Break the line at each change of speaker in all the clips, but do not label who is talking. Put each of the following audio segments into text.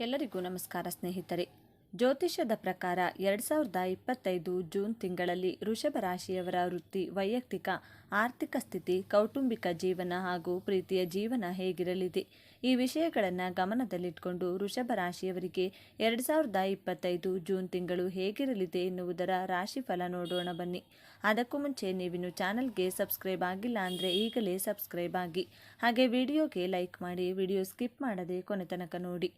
ಎಲ್ಲರಿಗೂ ನಮಸ್ಕಾರ ಸ್ನೇಹಿತರೆ. ಜ್ಯೋತಿಷ್ಯದ ಪ್ರಕಾರ ಎರಡು ಸಾವಿರದ ಇಪ್ಪತ್ತೈದು ಜೂನ್ ತಿಂಗಳಲ್ಲಿ ಋಷಭ ರಾಶಿಯವರ ವೃತ್ತಿ, ವೈಯಕ್ತಿಕ, ಆರ್ಥಿಕ ಸ್ಥಿತಿ, ಕೌಟುಂಬಿಕ ಜೀವನ ಹಾಗೂ ಪ್ರೀತಿಯ ಜೀವನ ಹೇಗಿರಲಿದೆ? ಈ ವಿಷಯಗಳನ್ನು ಗಮನದಲ್ಲಿಟ್ಟುಕೊಂಡು ವೃಷಭ ರಾಶಿಯವರಿಗೆ ಎರಡು ಸಾವಿರದ ಇಪ್ಪತ್ತೈದು ಜೂನ್ ತಿಂಗಳು ಹೇಗಿರಲಿದೆ ಎನ್ನುವುದರ ರಾಶಿಫಲ ನೋಡೋಣ ಬನ್ನಿ. ಅದಕ್ಕೂ ಮುಂಚೆ ನೀವಿನ್ನು ಚಾನಲ್ಗೆ ಸಬ್ಸ್ಕ್ರೈಬ್ ಆಗಿಲ್ಲ ಅಂದರೆ ಈಗಲೇ ಸಬ್ಸ್ಕ್ರೈಬ್ ಆಗಿ. ಹಾಗೆ ವಿಡಿಯೋಗೆ ಲೈಕ್ ಮಾಡಿ, ವಿಡಿಯೋ ಸ್ಕಿಪ್ ಮಾಡದೆ ಕೊನೆ ತನಕ ನೋಡಿ.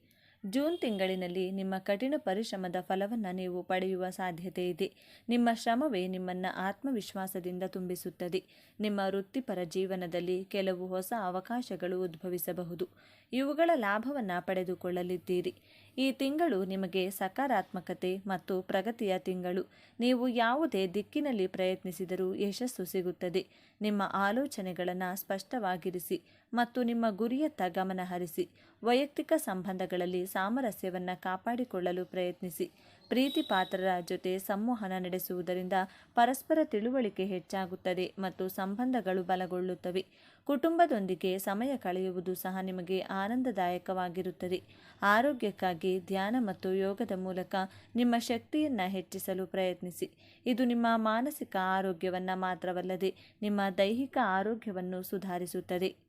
ಜೂನ್ ತಿಂಗಳಿನಲ್ಲಿ ನಿಮ್ಮ ಕಠಿಣ ಪರಿಶ್ರಮದ ಫಲವನ್ನು ನೀವು ಪಡೆಯುವ ಸಾಧ್ಯತೆ ಇದೆ. ನಿಮ್ಮ ಶ್ರಮವೇ ನಿಮ್ಮನ್ನು ಆತ್ಮವಿಶ್ವಾಸದಿಂದ ತುಂಬಿಸುತ್ತದೆ. ನಿಮ್ಮ ವೃತ್ತಿಪರ ಜೀವನದಲ್ಲಿ ಕೆಲವು ಹೊಸ ಅವಕಾಶಗಳು ಉದ್ಭವಿಸಬಹುದು. ಇವುಗಳ ಲಾಭವನ್ನು ಪಡೆದುಕೊಳ್ಳಲಿದ್ದೀರಿ. ಈ ತಿಂಗಳು ನಿಮಗೆ ಸಕಾರಾತ್ಮಕತೆ ಮತ್ತು ಪ್ರಗತಿಯ ತಿಂಗಳು. ನೀವು ಯಾವುದೇ ದಿಕ್ಕಿನಲ್ಲಿ ಪ್ರಯತ್ನಿಸಿದರೂ ಯಶಸ್ಸು ಸಿಗುತ್ತದೆ. ನಿಮ್ಮ ಆಲೋಚನೆಗಳನ್ನು ಸ್ಪಷ್ಟವಾಗಿರಿಸಿ ಮತ್ತು ನಿಮ್ಮ ಗುರಿಯತ್ತ ಗಮನ ಹರಿಸಿ ವೈಯಕ್ತಿಕ ಸಂಬಂಧಗಳಲ್ಲಿ ಸಾಮರಸ್ಯವನ್ನು ಕಾಪಾಡಿಕೊಳ್ಳಲು ಪ್ರಯತ್ನಿಸಿ. ಪ್ರೀತಿ ಪಾತ್ರರ ಜೊತೆ ಸಂವಹನ ನಡೆಸುವುದರಿಂದ ಪರಸ್ಪರ ತಿಳುವಳಿಕೆ ಹೆಚ್ಚಾಗುತ್ತದೆ ಮತ್ತು ಸಂಬಂಧಗಳು ಬಲಗೊಳ್ಳುತ್ತವೆ. ಕುಟುಂಬದೊಂದಿಗೆ ಸಮಯ ಕಳೆಯುವುದು ಸಹ ನಿಮಗೆ ಆನಂದದಾಯಕವಾಗಿರುತ್ತದೆ. ಆರೋಗ್ಯಕ್ಕಾಗಿ ಧ್ಯಾನ ಮತ್ತು ಯೋಗದ ಮೂಲಕ ನಿಮ್ಮ ಶಕ್ತಿಯನ್ನು ಹೆಚ್ಚಿಸಲು ಪ್ರಯತ್ನಿಸಿ. ಇದು ನಿಮ್ಮ ಮಾನಸಿಕ ಆರೋಗ್ಯವನ್ನು ಮಾತ್ರವಲ್ಲದೆ ನಿಮ್ಮ ದೈಹಿಕ ಆರೋಗ್ಯವನ್ನು ಸುಧಾರಿಸುತ್ತದೆ.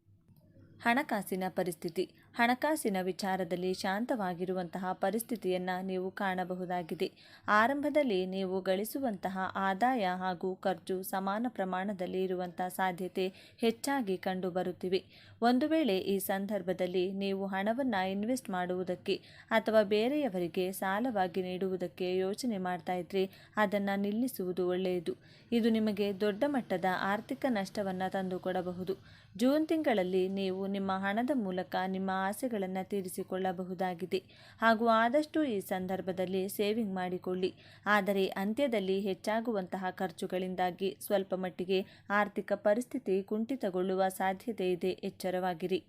ಹಣಕಾಸಿನ ಪರಿಸ್ಥಿತಿ. ಹಣಕಾಸಿನ ವಿಚಾರದಲ್ಲಿ ಶಾಂತವಾಗಿರುವಂತಹ ಪರಿಸ್ಥಿತಿಯನ್ನು ನೀವು ಕಾಣಬಹುದಾಗಿದೆ. ಆರಂಭದಲ್ಲಿ ನೀವು ಗಳಿಸುವಂತಹ ಆದಾಯ ಹಾಗೂ ಖರ್ಚು ಸಮಾನ ಪ್ರಮಾಣದಲ್ಲಿ ಇರುವಂತಹ ಸಾಧ್ಯತೆ ಹೆಚ್ಚಾಗಿ ಕಂಡುಬರುತ್ತಿವೆ. ಒಂದು ವೇಳೆ ಈ ಸಂದರ್ಭದಲ್ಲಿ ನೀವು ಹಣವನ್ನು ಇನ್ವೆಸ್ಟ್ ಮಾಡುವುದಕ್ಕೆ ಅಥವಾ ಬೇರೆಯವರಿಗೆ ಸಾಲವಾಗಿ ನೀಡುವುದಕ್ಕೆ ಯೋಚನೆ ಮಾಡ್ತಾ ಇದ್ರೆ ಅದನ್ನು ನಿಲ್ಲಿಸುವುದು ಒಳ್ಳೆಯದು. ಇದು ನಿಮಗೆ ದೊಡ್ಡ ಮಟ್ಟದ ಆರ್ಥಿಕ ನಷ್ಟವನ್ನು ತಂದುಕೊಡಬಹುದು. ಜೂನ್ ತಿಂಗಳಲ್ಲಿ ನೀವು ನಿಮ್ಮ ಹಣದ ಮೂಲಕ ನಿಮ್ಮ ಆಸೆಗಳನ್ನು ತೀರಿಸಿಕೊಳ್ಳಬಹುದಾಗಿದೆ. ಹಾಗೂ ಆದಷ್ಟು ಈ ಸಂದರ್ಭದಲ್ಲಿ ಸೇವಿಂಗ್ ಮಾಡಿಕೊಳ್ಳಿ. ಆದರೆ ಅಂತ್ಯದಲ್ಲಿ ಹೆಚ್ಚಾಗುವಂತಹ ಖರ್ಚುಗಳಿಂದಾಗಿ ಸ್ವಲ್ಪ ಮಟ್ಟಿಗೆ ಆರ್ಥಿಕ ಪರಿಸ್ಥಿತಿ ಕುಂಠಿತಗೊಳ್ಳುವ ಸಾಧ್ಯತೆ ಇದೆ ಎಚ್ಚರವಾಗಿರಿ.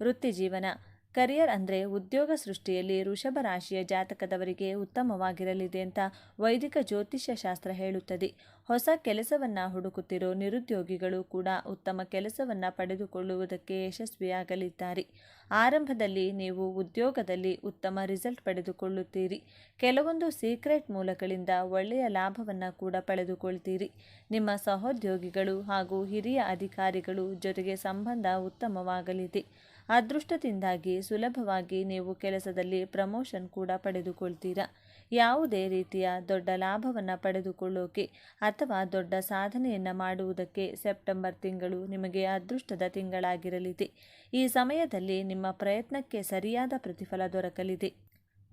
ವೃತ್ತಿ ಜೀವನ ಕರಿಯರ್ ಅಂದರೆ ಉದ್ಯೋಗ ಸೃಷ್ಟಿಯಲ್ಲಿ ವೃಷಭ ರಾಶಿಯ ಜಾತಕದವರಿಗೆ ಉತ್ತಮವಾಗಿರಲಿದೆ ಅಂತ ವೈದಿಕ ಜ್ಯೋತಿಷ್ಯ ಶಾಸ್ತ್ರ ಹೇಳುತ್ತದೆ. ಹೊಸ ಕೆಲಸವನ್ನು ಹುಡುಕುತ್ತಿರೋ ನಿರುದ್ಯೋಗಿಗಳು ಕೂಡ ಉತ್ತಮ ಕೆಲಸವನ್ನು ಪಡೆದುಕೊಳ್ಳುವುದಕ್ಕೆ ಯಶಸ್ವಿಯಾಗಲಿದ್ದಾರೆ. ಆರಂಭದಲ್ಲಿ ನೀವು ಉದ್ಯೋಗದಲ್ಲಿ ಉತ್ತಮ ರಿಸಲ್ಟ್ ಪಡೆದುಕೊಳ್ಳುತ್ತೀರಿ. ಕೆಲವೊಂದು ಸೀಕ್ರೆಟ್ ಮೂಲಗಳಿಂದ ಒಳ್ಳೆಯ ಲಾಭವನ್ನು ಕೂಡ ಪಡೆದುಕೊಳ್ತೀರಿ. ನಿಮ್ಮ ಸಹೋದ್ಯೋಗಿಗಳು ಹಾಗೂ ಹಿರಿಯ ಅಧಿಕಾರಿಗಳು ಜೊತೆಗೆ ಸಂಬಂಧ ಉತ್ತಮವಾಗಲಿದೆ. ಅದೃಷ್ಟದಿಂದಾಗಿ ಸುಲಭವಾಗಿ ನೀವು ಕೆಲಸದಲ್ಲಿ ಪ್ರಮೋಷನ್ ಕೂಡ ಪಡೆದುಕೊಳ್ತೀರಾ? ಯಾವುದೇ ರೀತಿಯ ದೊಡ್ಡ ಲಾಭವನ್ನು ಪಡೆದುಕೊಳ್ಳೋಕೆ ಅಥವಾ ದೊಡ್ಡ ಸಾಧನೆಯನ್ನು ಮಾಡುವುದಕ್ಕೆ ಸೆಪ್ಟೆಂಬರ್ ತಿಂಗಳು ನಿಮಗೆ ಅದೃಷ್ಟದ ತಿಂಗಳಾಗಿರಲಿದೆ. ಈ ಸಮಯದಲ್ಲಿ ನಿಮ್ಮ ಪ್ರಯತ್ನಕ್ಕೆ ಸರಿಯಾದ ಪ್ರತಿಫಲ ದೊರಕಲಿದೆ.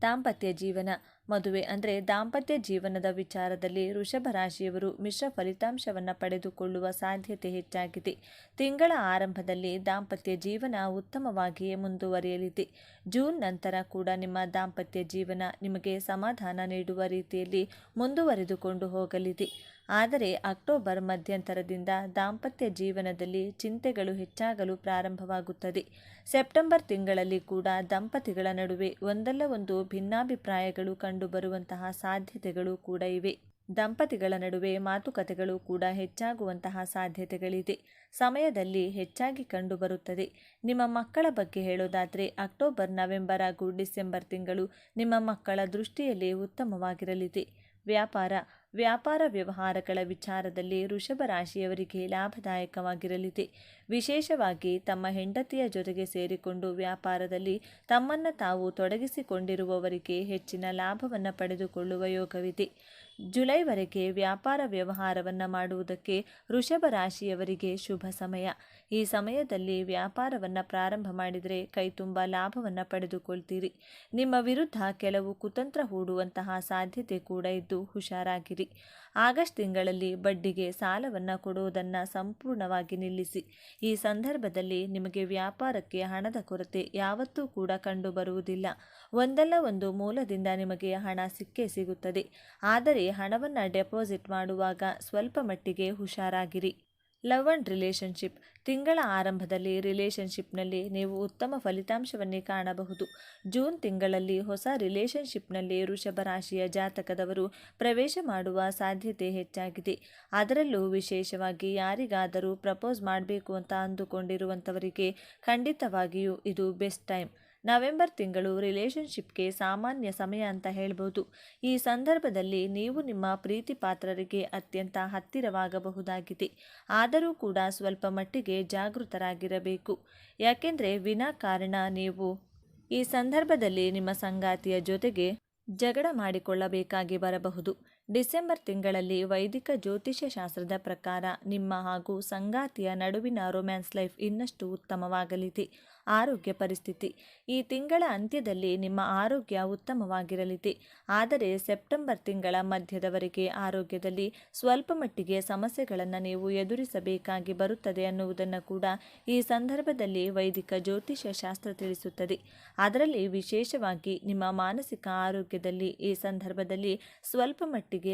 ದಾಂಪತ್ಯ ಜೀವನ ಮದುವೆ ಅಂದರೆ ದಾಂಪತ್ಯ ಜೀವನದ ವಿಚಾರದಲ್ಲಿ ವೃಷಭ ರಾಶಿಯವರು ಮಿಶ್ರ ಫಲಿತಾಂಶವನ್ನು ಪಡೆದುಕೊಳ್ಳುವ ಸಾಧ್ಯತೆ ಹೆಚ್ಚಾಗಿದೆ. ತಿಂಗಳ ಆರಂಭದಲ್ಲಿ ದಾಂಪತ್ಯ ಜೀವನ ಉತ್ತಮವಾಗಿಯೇ ಮುಂದುವರಿಯಲಿದೆ. ಜೂನ್ ನಂತರ ಕೂಡ ನಿಮ್ಮ ದಾಂಪತ್ಯ ಜೀವನ ನಿಮಗೆ ಸಮಾಧಾನ ನೀಡುವ ರೀತಿಯಲ್ಲಿ ಮುಂದುವರೆದುಕೊಂಡು ಹೋಗಲಿದೆ. ಆದರೆ ಅಕ್ಟೋಬರ್ ಮಧ್ಯಂತರದಿಂದ ದಾಂಪತ್ಯ ಜೀವನದಲ್ಲಿ ಚಿಂತೆಗಳು ಹೆಚ್ಚಾಗಲು ಪ್ರಾರಂಭವಾಗುತ್ತದೆ. ಸೆಪ್ಟೆಂಬರ್ ತಿಂಗಳಲ್ಲಿ ಕೂಡ ದಂಪತಿಗಳ ನಡುವೆ ಒಂದಲ್ಲ ಒಂದು ಭಿನ್ನಾಭಿಪ್ರಾಯಗಳು ಕಂಡುಬರುವಂತಹ ಸಾಧ್ಯತೆಗಳು ಕೂಡ ಇವೆ. ದಂಪತಿಗಳ ನಡುವೆ ಮಾತುಕತೆಗಳು ಕೂಡ ಹೆಚ್ಚಾಗುವಂತಹ ಸಾಧ್ಯತೆಗಳಿದೆ. ಸಮಯದಲ್ಲಿ ಹೆಚ್ಚಾಗಿ ಕಂಡುಬರುತ್ತದೆ ನಿಮ್ಮ ಮಕ್ಕಳ ಬಗ್ಗೆ ಹೇಳೋದಾದರೆ, ಅಕ್ಟೋಬರ್, ನವೆಂಬರ್ ಹಾಗೂ ಡಿಸೆಂಬರ್ ತಿಂಗಳು ನಿಮ್ಮ ಮಕ್ಕಳ ದೃಷ್ಟಿಯಲ್ಲಿ ಉತ್ತಮವಾಗಿರಲಿದೆ. ವ್ಯಾಪಾರ ವ್ಯಾಪಾರ ವ್ಯವಹಾರಗಳ ವಿಚಾರದಲ್ಲಿ ವೃಷಭ ರಾಶಿಯವರಿಗೆ ಲಾಭದಾಯಕವಾಗಿರಲಿದೆ. ವಿಶೇಷವಾಗಿ ತಮ್ಮ ಹೆಂಡತಿಯ ಜೊತೆಗೆ ಸೇರಿಕೊಂಡು ವ್ಯಾಪಾರದಲ್ಲಿ ತಮ್ಮನ್ನು ತಾವು ತೊಡಗಿಸಿಕೊಂಡಿರುವವರಿಗೆ ಹೆಚ್ಚಿನ ಲಾಭವನ್ನು ಪಡೆದುಕೊಳ್ಳುವ ಯೋಗವಿದೆ. ಜುಲೈವರೆಗೆ ವ್ಯಾಪಾರ ವ್ಯವಹಾರವನ್ನು ಮಾಡುವುದಕ್ಕೆ ವೃಷಭ ರಾಶಿಯವರಿಗೆ ಶುಭ ಸಮಯ. ಈ ಸಮಯದಲ್ಲಿ ವ್ಯಾಪಾರವನ್ನು ಪ್ರಾರಂಭ ಮಾಡಿದರೆ ಕೈ ತುಂಬ ಲಾಭವನ್ನು ಪಡೆದುಕೊಳ್ತೀರಿ. ನಿಮ್ಮ ವಿರುದ್ಧ ಕೆಲವು ಕುತಂತ್ರ ಹೂಡುವಂತಹ ಸಾಧ್ಯತೆ ಕೂಡ ಇದ್ದು ಹುಷಾರಾಗಿರಿ. ಆಗಸ್ಟ್ ತಿಂಗಳಲ್ಲಿ ಬಡ್ಡಿಗೆ ಸಾಲವನ್ನು ಕೊಡುವುದನ್ನು ಸಂಪೂರ್ಣವಾಗಿ ನಿಲ್ಲಿಸಿ. ಈ ಸಂದರ್ಭದಲ್ಲಿ ನಿಮಗೆ ವ್ಯಾಪಾರಕ್ಕೆ ಹಣದ ಕೊರತೆ ಯಾವತ್ತೂ ಕೂಡ ಕಂಡುಬರುವುದಿಲ್ಲ. ಒಂದಲ್ಲ ಒಂದು ಮೂಲದಿಂದ ನಿಮಗೆ ಹಣ ಸಿಕ್ಕೇ ಸಿಗುತ್ತದೆ. ಆದರೆ ಹಣವನ್ನು ಡೆಪಾಸಿಟ್ ಮಾಡುವಾಗ ಸ್ವಲ್ಪ ಮಟ್ಟಿಗೆ ಹುಷಾರಾಗಿರಿ. ಲವ್ ಅಂಡ್ ರಿಲೇಷನ್ಶಿಪ್ ತಿಂಗಳ ಆರಂಭದಲ್ಲಿ ರಿಲೇಷನ್ಶಿಪ್ನಲ್ಲಿ ನೀವು ಉತ್ತಮ ಫಲಿತಾಂಶವನ್ನೇ ಕಾಣಬಹುದು. ಜೂನ್ ತಿಂಗಳಲ್ಲಿ ಹೊಸ ರಿಲೇಷನ್ಶಿಪ್ನಲ್ಲಿ ವೃಷಭ ರಾಶಿಯ ಜಾತಕದವರು ಪ್ರವೇಶ ಮಾಡುವ ಸಾಧ್ಯತೆ ಹೆಚ್ಚಾಗಿದೆ. ಅದರಲ್ಲೂ ವಿಶೇಷವಾಗಿ ಯಾರಿಗಾದರೂ ಪ್ರಪೋಸ್ ಮಾಡಬೇಕು ಅಂತ ಅಂದುಕೊಂಡಿರುವಂಥವರಿಗೆ ಖಂಡಿತವಾಗಿಯೂ ಇದು ಬೆಸ್ಟ್ ಟೈಮ್. ನವೆಂಬರ್ ತಿಂಗಳು ರಿಲೇಷನ್ಶಿಪ್ಗೆ ಸಾಮಾನ್ಯ ಸಮಯ ಅಂತ ಹೇಳ್ಬೋದು. ಈ ಸಂದರ್ಭದಲ್ಲಿ ನೀವು ನಿಮ್ಮ ಪ್ರೀತಿ ಪಾತ್ರರಿಗೆ ಅತ್ಯಂತ ಹತ್ತಿರವಾಗಬಹುದಾಗಿದೆ. ಆದರೂ ಕೂಡ ಸ್ವಲ್ಪ ಮಟ್ಟಿಗೆ ಜಾಗೃತರಾಗಿರಬೇಕು. ಯಾಕೆಂದರೆ ವಿನಾಕಾರಣ ನೀವು ಈ ಸಂದರ್ಭದಲ್ಲಿ ನಿಮ್ಮ ಸಂಗಾತಿಯ ಜೊತೆಗೆ ಜಗಳ ಮಾಡಿಕೊಳ್ಳಬೇಕಾಗಿ ಬರಬಹುದು. ಡಿಸೆಂಬರ್ ತಿಂಗಳಲ್ಲಿ ವೈದಿಕ ಜ್ಯೋತಿಷ್ಯ ಶಾಸ್ತ್ರದ ಪ್ರಕಾರ ನಿಮ್ಮ ಹಾಗೂ ಸಂಗಾತಿಯ ನಡುವಿನ ರೊಮ್ಯಾನ್ಸ್ ಲೈಫ್ ಇನ್ನಷ್ಟು ಉತ್ತಮವಾಗಲಿದೆ. ಆರೋಗ್ಯ ಪರಿಸ್ಥಿತಿ. ಈ ತಿಂಗಳ ಅಂತ್ಯದಲ್ಲಿ ನಿಮ್ಮ ಆರೋಗ್ಯ ಉತ್ತಮವಾಗಿರಲಿದೆ. ಆದರೆ ಸೆಪ್ಟೆಂಬರ್ ತಿಂಗಳ ಮಧ್ಯದವರೆಗೆ ಆರೋಗ್ಯದಲ್ಲಿ ಸ್ವಲ್ಪ ಮಟ್ಟಿಗೆ ಸಮಸ್ಯೆಗಳನ್ನು ನೀವು ಎದುರಿಸಬೇಕಾಗಿ ಬರುತ್ತದೆ ಅನ್ನುವುದನ್ನು ಕೂಡ ಈ ಸಂದರ್ಭದಲ್ಲಿ ವೈದಿಕ ಜ್ಯೋತಿಷ್ಯ ಶಾಸ್ತ್ರ ತಿಳಿಸುತ್ತದೆ. ಅದರಲ್ಲಿ ವಿಶೇಷವಾಗಿ ನಿಮ್ಮ ಮಾನಸಿಕ ಆರೋಗ್ಯದಲ್ಲಿ ಈ ಸಂದರ್ಭದಲ್ಲಿ ಸ್ವಲ್ಪ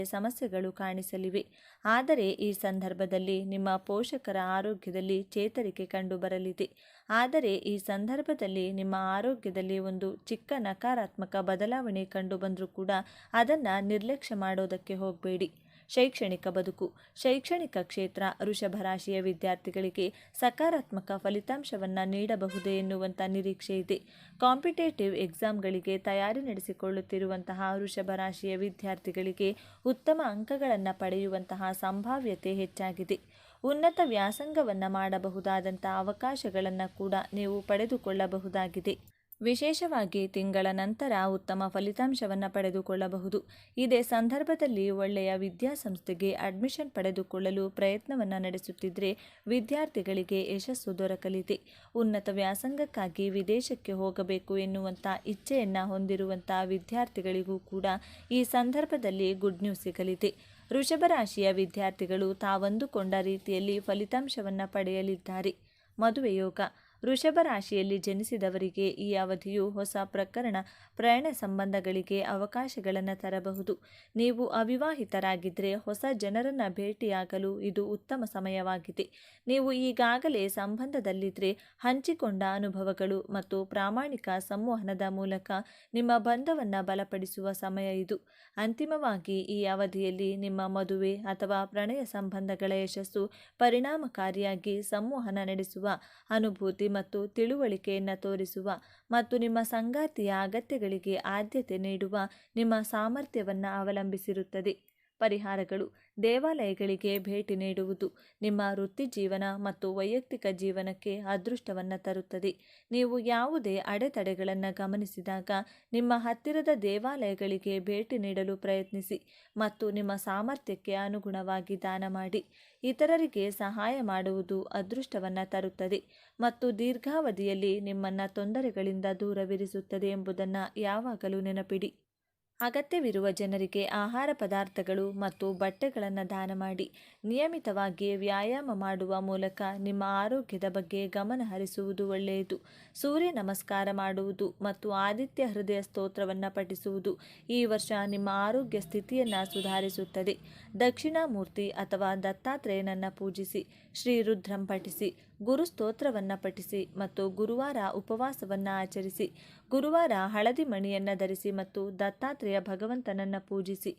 ಸಮಸ್ಯೆಗಳು ಕಾಣಿಸಲಿವೆ. ಆದರೆ ಈ ಸಂದರ್ಭದಲ್ಲಿ ನಿಮ್ಮ ಪೋಷಕರ ಆರೋಗ್ಯದಲ್ಲಿ ಚೇತರಿಕೆ ಕಂಡುಬರಲಿದೆ. ಆದರೆ ಈ ಸಂದರ್ಭದಲ್ಲಿ ನಿಮ್ಮ ಆರೋಗ್ಯದಲ್ಲಿ ಒಂದು ಚಿಕ್ಕ ನಕಾರಾತ್ಮಕ ಬದಲಾವಣೆ ಕಂಡುಬಂದರೂ ಕೂಡ ಅದನ್ನು ನಿರ್ಲಕ್ಷ್ಯ ಮಾಡೋದಕ್ಕೆ ಹೋಗಬೇಡಿ. ಶೈಕ್ಷಣಿಕ ಬದುಕು. ಶೈಕ್ಷಣಿಕ ಕ್ಷೇತ್ರ ವೃಷಭ ರಾಶಿಯ ವಿದ್ಯಾರ್ಥಿಗಳಿಗೆ ಸಕಾರಾತ್ಮಕ ಫಲಿತಾಂಶವನ್ನು ನೀಡಬಹುದೇ ಎನ್ನುವಂಥ ನಿರೀಕ್ಷೆ ಇದೆ. ಕಾಂಪಿಟೇಟಿವ್ ಎಕ್ಸಾಮ್ಗಳಿಗೆ ತಯಾರಿ ನಡೆಸಿಕೊಳ್ಳುತ್ತಿರುವಂತಹ ವೃಷಭ ರಾಶಿಯ ವಿದ್ಯಾರ್ಥಿಗಳಿಗೆ ಉತ್ತಮ ಅಂಕಗಳನ್ನು ಪಡೆಯುವಂತಹ ಸಂಭಾವ್ಯತೆ ಹೆಚ್ಚಾಗಿದೆ. ಉನ್ನತ ವ್ಯಾಸಂಗವನ್ನು ಮಾಡಬಹುದಾದಂಥ ಅವಕಾಶಗಳನ್ನು ಕೂಡ ನೀವು ಪಡೆದುಕೊಳ್ಳಬಹುದಾಗಿದೆ. ವಿಶೇಷವಾಗಿ ತಿಂಗಳ ನಂತರ ಉತ್ತಮ ಫಲಿತಾಂಶವನ್ನು ಪಡೆದುಕೊಳ್ಳಬಹುದು. ಇದೇ ಸಂದರ್ಭದಲ್ಲಿ ಒಳ್ಳೆಯ ವಿದ್ಯಾಸಂಸ್ಥೆಗೆ ಅಡ್ಮಿಷನ್ ಪಡೆದುಕೊಳ್ಳಲು ಪ್ರಯತ್ನವನ್ನು ನಡೆಸುತ್ತಿದ್ದರೆ ವಿದ್ಯಾರ್ಥಿಗಳಿಗೆ ಯಶಸ್ಸು ದೊರಕಲಿದೆ. ಉನ್ನತ ವ್ಯಾಸಂಗಕ್ಕಾಗಿ ವಿದೇಶಕ್ಕೆ ಹೋಗಬೇಕು ಎನ್ನುವಂಥ ಇಚ್ಛೆಯನ್ನು ಹೊಂದಿರುವಂಥ ವಿದ್ಯಾರ್ಥಿಗಳಿಗೂ ಕೂಡ ಈ ಸಂದರ್ಭದಲ್ಲಿ ಗುಡ್ ನ್ಯೂಸ್ ಸಿಗಲಿದೆ. ವೃಷಭರಾಶಿಯ ವಿದ್ಯಾರ್ಥಿಗಳು ತಾವಂದುಕೊಂಡ ರೀತಿಯಲ್ಲಿ ಫಲಿತಾಂಶವನ್ನು ಪಡೆಯಲಿದ್ದಾರೆ. ಮದುವೆ ಯೋಗ. ವೃಷಭ ರಾಶಿಯಲ್ಲಿ ಜನಿಸಿದವರಿಗೆ ಈ ಅವಧಿಯು ಹೊಸ ಪ್ರಕರಣ, ಪ್ರಯಾಣ ಸಂಬಂಧಗಳಿಗೆ ಅವಕಾಶಗಳನ್ನು ತರಬಹುದು. ನೀವು ಅವಿವಾಹಿತರಾಗಿದ್ದರೆ ಹೊಸ ಜನರನ್ನು ಭೇಟಿಯಾಗಲು ಇದು ಉತ್ತಮ ಸಮಯವಾಗಿದೆ. ನೀವು ಈಗಾಗಲೇ ಸಂಬಂಧದಲ್ಲಿದ್ದರೆ ಹಂಚಿಕೊಂಡ ಅನುಭವಗಳು ಮತ್ತು ಪ್ರಾಮಾಣಿಕ ಸಂವಹನದ ಮೂಲಕ ನಿಮ್ಮ ಬಂಧವನ್ನು ಬಲಪಡಿಸುವ ಸಮಯ ಇದು. ಅಂತಿಮವಾಗಿ ಈ ಅವಧಿಯಲ್ಲಿ ನಿಮ್ಮ ಮದುವೆ ಅಥವಾ ಪ್ರಣಯ ಸಂಬಂಧಗಳ ಯಶಸ್ಸು ಪರಿಣಾಮಕಾರಿಯಾಗಿ ಸಂವಹನ ನಡೆಸುವ ಅನುಭೂತಿ ಮತ್ತು ತಿಳುವಳಿಕೆಯನ್ನು ತೋರಿಸುವ ಮತ್ತು ನಿಮ್ಮ ಸಂಗಾತಿಯ ಅಗತ್ಯಗಳಿಗೆ ಆದ್ಯತೆ ನೀಡುವ ನಿಮ್ಮ ಸಾಮರ್ಥ್ಯವನ್ನು ಅವಲಂಬಿಸಿರುತ್ತದೆ. ಪರಿಹಾರಗಳು ದೇವಾಲಯಗಳಿಗೆ ಭೇಟಿ ನೀಡುವುದು ನಿಮ್ಮ ವೃತ್ತಿ ಜೀವನ ಮತ್ತು ವೈಯಕ್ತಿಕ ಜೀವನಕ್ಕೆ ಅದೃಷ್ಟವನ್ನು ತರುತ್ತದೆ. ನೀವು ಯಾವುದೇ ಅಡೆತಡೆಗಳನ್ನು ಗಮನಿಸಿದಾಗ ನಿಮ್ಮ ಹತ್ತಿರದ ದೇವಾಲಯಗಳಿಗೆ ಭೇಟಿ ನೀಡಲು ಪ್ರಯತ್ನಿಸಿ ಮತ್ತು ನಿಮ್ಮ ಸಾಮರ್ಥ್ಯಕ್ಕೆ ಅನುಗುಣವಾಗಿ ದಾನ ಮಾಡಿ. ಇತರರಿಗೆ ಸಹಾಯ ಮಾಡುವುದು ಅದೃಷ್ಟವನ್ನು ತರುತ್ತದೆ ಮತ್ತು ದೀರ್ಘಾವಧಿಯಲ್ಲಿ ನಿಮ್ಮನ್ನು ತೊಂದರೆಗಳಿಂದ ದೂರವಿರಿಸುತ್ತದೆ ಎಂಬುದನ್ನು ಯಾವಾಗಲೂ ನೆನಪಿಡಿ. ಅಗತ್ಯವಿರುವ ಜನರಿಗೆ ಆಹಾರ ಪದಾರ್ಥಗಳು ಮತ್ತು ಬಟ್ಟೆಗಳನ್ನು ದಾನ ಮಾಡಿ, ನಿಯಮಿತವಾಗಿ ವ್ಯಾಯಾಮ ಮಾಡುವ ಮೂಲಕ ನಿಮ್ಮ ಆರೋಗ್ಯದ ಬಗ್ಗೆ ಗಮನ ಹರಿಸುವುದು ಒಳ್ಳೆಯದು. ಸೂರ್ಯ ನಮಸ್ಕಾರ ಮಾಡುವುದು ಮತ್ತು ಆದಿತ್ಯ ಹೃದಯ ಸ್ತೋತ್ರವನ್ನು ಪಠಿಸುವುದು ಈ ವರ್ಷ ನಿಮ್ಮ ಆರೋಗ್ಯ ಸ್ಥಿತಿಯನ್ನು ಸುಧಾರಿಸುತ್ತದೆ. ದಕ್ಷಿಣಾಮೂರ್ತಿ ಅಥವಾ ದತ್ತಾತ್ರೇಯನನ್ನು ಪೂಜಿಸಿ, ಶ್ರೀ ರುದ್ರಂ ಪಠಿಸಿ ಗುರು ಸ್ತೋತ್ರವನ್ನು ಪಠಿಸಿ ಮತ್ತು ಗುರುವಾರ ಉಪವಾಸವನ್ನು ಆಚರಿಸಿ, ಗುರುವಾರ ಹಳದಿ ಮಣಿಯನ್ನು ಧರಿಸಿ ಮತ್ತು ದತ್ತಾತ್ರೇಯ ಭಗವಂತನನ್ನು ಪೂಜಿಸಿ.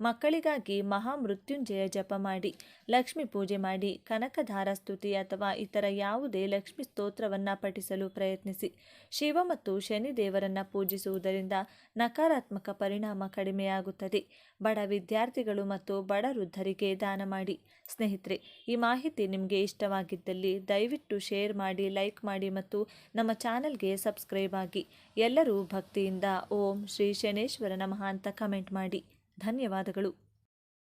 ಮಕ್ಕಳಿಗಾಗಿ ಮಹಾಮೃತ್ಯುಂಜಯ ಜಪ ಮಾಡಿ, ಲಕ್ಷ್ಮಿ ಪೂಜೆ ಮಾಡಿ, ಕನಕಧಾರ ಸ್ತುತಿ ಅಥವಾ ಇತರ ಯಾವುದೇ ಲಕ್ಷ್ಮಿ ಸ್ತೋತ್ರವನ್ನು ಪಠಿಸಲು ಪ್ರಯತ್ನಿಸಿ. ಶಿವ ಮತ್ತು ಶನಿ ದೇವರನ್ನು ಪೂಜಿಸುವುದರಿಂದ ನಕಾರಾತ್ಮಕ ಪರಿಣಾಮ ಕಡಿಮೆಯಾಗುತ್ತದೆ. ಬಡ ವಿದ್ಯಾರ್ಥಿಗಳು ಮತ್ತು ಬಡ ವೃದ್ಧರಿಗೆ ದಾನ ಮಾಡಿ. ಸ್ನೇಹಿತರೆ, ಈ ಮಾಹಿತಿ ನಿಮಗೆ ಇಷ್ಟವಾಗಿದ್ದಲ್ಲಿ ದಯವಿಟ್ಟು ಶೇರ್ ಮಾಡಿ, ಲೈಕ್ ಮಾಡಿ ಮತ್ತು ನಮ್ಮ ಚಾನಲ್ಗೆ ಸಬ್ಸ್ಕ್ರೈಬ್ ಆಗಿ. ಎಲ್ಲರೂ ಭಕ್ತಿಯಿಂದ ಓಂ ಶ್ರೀ ಶನೇಶ್ವರ ನಮಃ ಅಂತ ಕಮೆಂಟ್ ಮಾಡಿ. ಧನ್ಯವಾದಗಳು.